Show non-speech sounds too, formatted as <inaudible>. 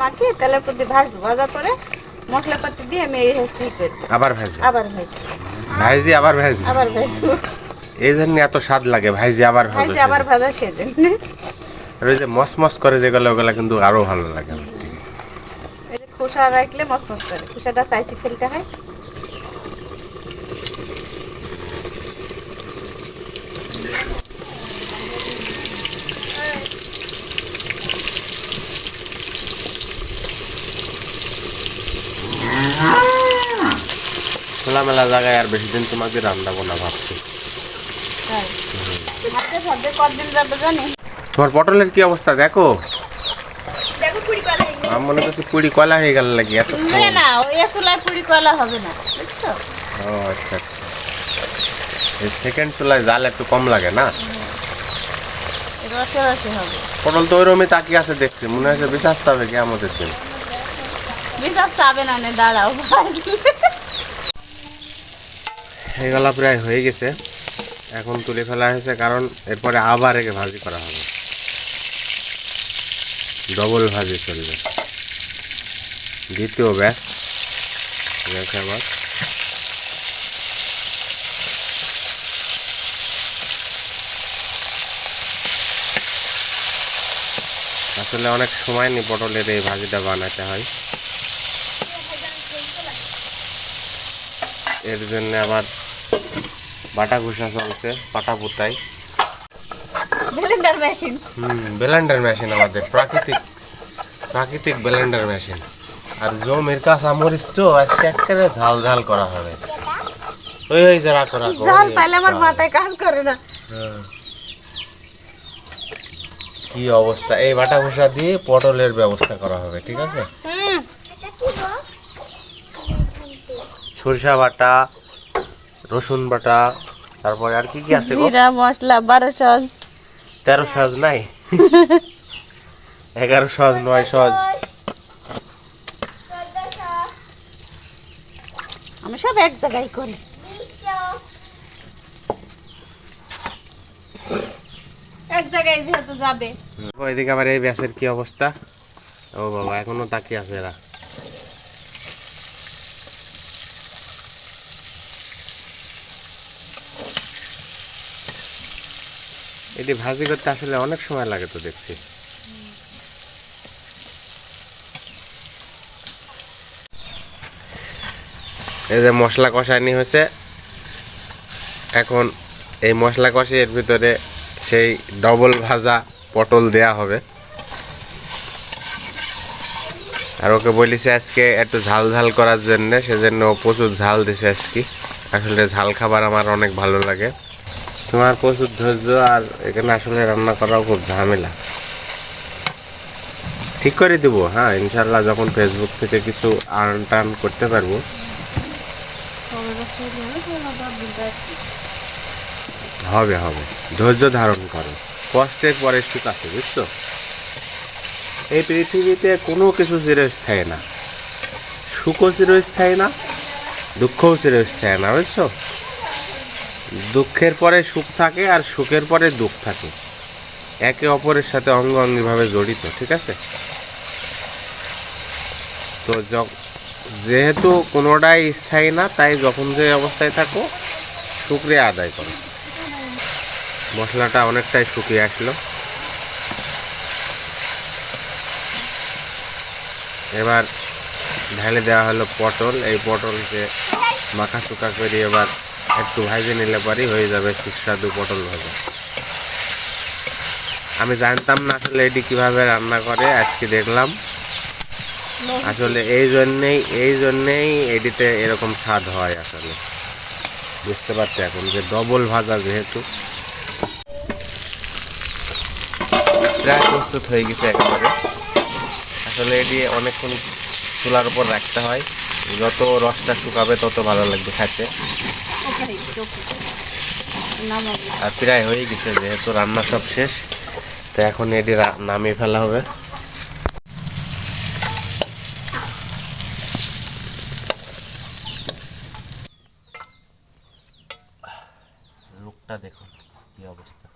মাখিয়ে তেলের প্রতি ভাজবো ভাজার পরে মশলাপাতি দিয়ে আমি এই হেসি করব। আবার ভাজবো? আবার ভাজবো। ভাইজি আবার ভাজি আবার ভাজবো। এই জন্য এত স্বাদ লাগে ভাইজি আবার ভাজো ভাজে আবার ভাজা সেজন্য আর ওই যে মস মস করে যেগুলো ওগুলো কিন্তু আরও ভালো লাগে। এই যে খোসা রাখলে মসমস করে খোসাটা চাইছি ফেলতে হয়। খোলামেলা জায়গায় আর বেশি দিন তোমাকে রান্নাবো না ভাবছি। তোমার পটলের কি অবস্থা? দেখো। আমার মনে করছি পুরি কলা হয়ে গেল নাকি এত না না ওই চুলায় পুরি কলা হবে না বুঝছ? ও আচ্ছা আচ্ছা। এই সেকেন্ড চুলায় জাল একটু কম লাগে না? পটল তো ওইরকমই তাকিয়ে আছে দেখছি মনে হচ্ছে বিশ্বাস হবে কি আমাদের দিন। বিশ্বাস চাবে না দাঁড়াও এগুলা প্রায় হয়ে গেছে। এখন তুলে ফেলা হয়েছে কারণ এরপরে আবার একে ভাজি করা হবে। ডবল ভাজি চলবে। দ্বিতীয় ব্যাস ব্যাস আবার। আসলে অনেক সময় নি পটলের এই ভাজিটা বানাতে হয়। এর জন্য আবার বাটা ঘুষা চলছে পাটা পুতাই ব্লেন্ডার মেশিন হুম ব্লেন্ডার মেশিন আমাদের প্রাকৃতিক প্রাকৃতিক ব্লেন্ডার মেশিন আর জমির কাঁচা মরিচ তো আজকে একেবারে ঝাল ঝাল করা হবে। ওই ওই যে রাখো রাখো জাল ওই পাইলে আমার মাথায় কাজ করে না। হ্যাঁ। কি অবস্থা? এই বাটা ঘুষা দিয়ে পটলের ব্যবস্থা করা হবে ঠিক আছে? সরিষা বাটা রসুন বাটা তারপরে আর কি কি আছে জিরা মশলা বারো সস। তেরো সজ নাই? <laughs> এগারো সজ নয় সজ আমি সব এক জায়গায় করি। এক জায়গায় যেহেতু যাবে। ও, এদিকে আবার এই ব্যাসের কি অবস্থা? ও বাবা এখনও তাকিয়ে আছে এরা। এটি ভাজি করতে আসলে অনেক সময় লাগে তো দেখছি। এই যে মশলা কষানি হয়েছে। এখন এই মশলা কষে এর ভিতরে সেই ডবল ভাজা পটল দেয়া হবে। আর ওকে বলিছে আজকে একটু ঝাল ঝাল করার জন্য, সেজন্য প্রচুর ঝাল দিছে আজকে। আসলে ঝাল খাবার আমার অনেক ভালো লাগে। তোমার প্রচুর ধৈর্য আর এখানে আসলে রান্না করাও খুব ঝামেলা। ঠিক করে দিব হ্যাঁ ইনশাল্লাহ যখন ফেসবুক থেকে কিছু আর্ন টার্ন করতে পারব। হবে হবে। ধৈর্য ধারণ করো। কষ্টের পরে সুখ আছে, বুঝছ? এই পৃথিবীতে কোনো কিছু চিরস্থায়ী না। সুখও চিরস্থায়ী না, দুঃখও চিরস্থায়ী না, বুঝছ? দুঃখের পরে সুখ থাকে আর সুখের পরে দুঃখ থাকে। একে অপরের সাথে অঙ্গ অঙ্গিভাবে জড়িত, ঠিক আছে? তো যেহেতু কোনোটাই স্থায়ী না, তাই যখন যে অবস্থায় থাকো শুক্রিয়া আদায় করো। মশলাটা অনেকটাই শুকিয়ে আসলো। এবার ঢালে দেওয়া হলো পটল। এই পটলকে মাখা চুকা করে এবার একটু ভাজে নিলে পরই হয়ে যাবে, সুস্বাদু পটল ভাজা। আমি জানতাম না আসলে এটি কীভাবে রান্না করে, আজকে দেখলাম। আসলে এই জন্যেই এই জন্যেই এটিতে এরকম স্বাদ হয় আসলে। বুঝতে পারছি এখন যে ডবল ভাজা যেহেতু। প্রায় প্রস্তুত হয়ে গেছে একেবারে। আসলে এটি অনেকক্ষণ চুলার উপর রাখতে হয়। যত রসটা শুকাবে তত ভালো লাগবে খেতে। আর প্রায় হয়ে গেছে যেহেতু রান্না সব শেষ, তো এখন এটি নামিয়ে ফেলা হবে। লোকটা দেখুন কি অবস্থা।